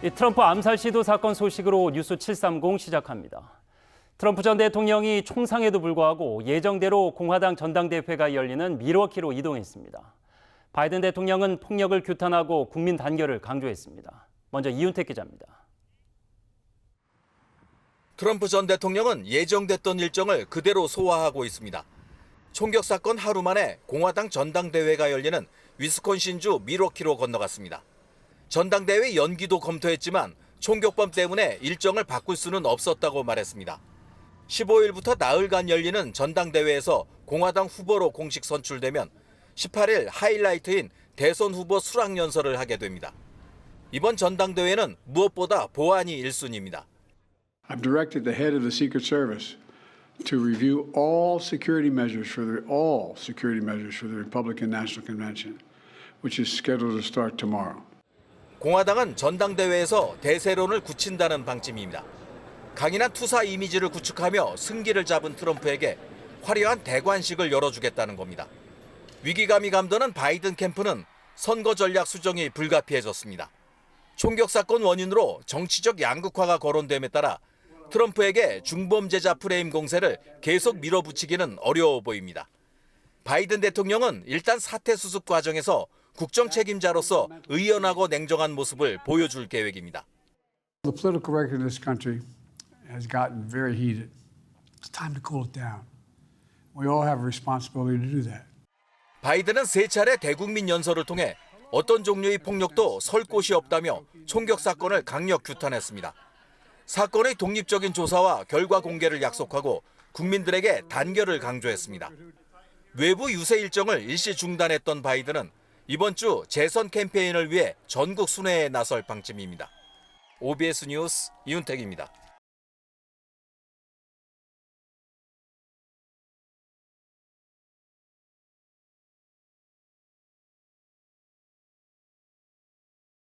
이 트럼프 암살 시도 사건 소식으로 뉴스 730 시작합니다. 트럼프 전 대통령이 총상에도 불구하고 예정대로 공화당 전당대회가 열리는 밀워키로 이동했습니다. 바이든 대통령은 폭력을 규탄하고 국민 단결을 강조했습니다. 먼저 이윤택 기자입니다. 트럼프 전 대통령은 예정됐던 일정을 그대로 소화하고 있습니다. 총격 사건 하루 만에 공화당 전당대회가 열리는 위스콘신주 미러키로 건너갔습니다. 전당대회 연기도 검토했지만 총격범 때문에 일정을 바꿀 수는 없었다고 말했습니다. 15일부터 나흘간 열리는 전당대회에서 공화당 후보로 공식 선출되면 18일 하이라이트인 대선 후보 수락 연설을 하게 됩니다. 이번 전당대회는 무엇보다 보안이 1순위입니다. I've directed the head of the Secret Service to review all security measures for the all security measures for the Republican National Convention, which is scheduled to start tomorrow. 공화당은 전당대회에서 대세론을 굳힌다는 방침입니다. 강인한 투사 이미지를 구축하며 승기를 잡은 트럼프에게 화려한 대관식을 열어주겠다는 겁니다. 위기감이 감도는 바이든 캠프는 선거 전략 수정이 불가피해졌습니다. 총격 사건 원인으로 정치적 양극화가 거론됨에 따라 트럼프에게 중범죄자 프레임 공세를 계속 밀어붙이기는 어려워 보입니다. 바이든 대통령은 일단 사태 수습 과정에서 국정 책임자로서 의연하고 냉정한 모습을 보여줄 계획입니다. The political record of this country has gotten very heated. It's time to cool it down. We all have a responsibility to do that. 바이든은 세 차례 대국민 연설을 통해 어떤 종류의 폭력도 설 곳이 없다며 총격 사건을 강력 규탄했습니다. 사건의 독립적인 조사와 결과 공개를 약속하고 국민들에게 단결을 강조했습니다. 외부 유세 일정을 일시 중단했던 바이든은 이번 주 재선 캠페인을 위해 전국 순회에 나설 방침입니다. OBS 뉴스 이윤택입니다.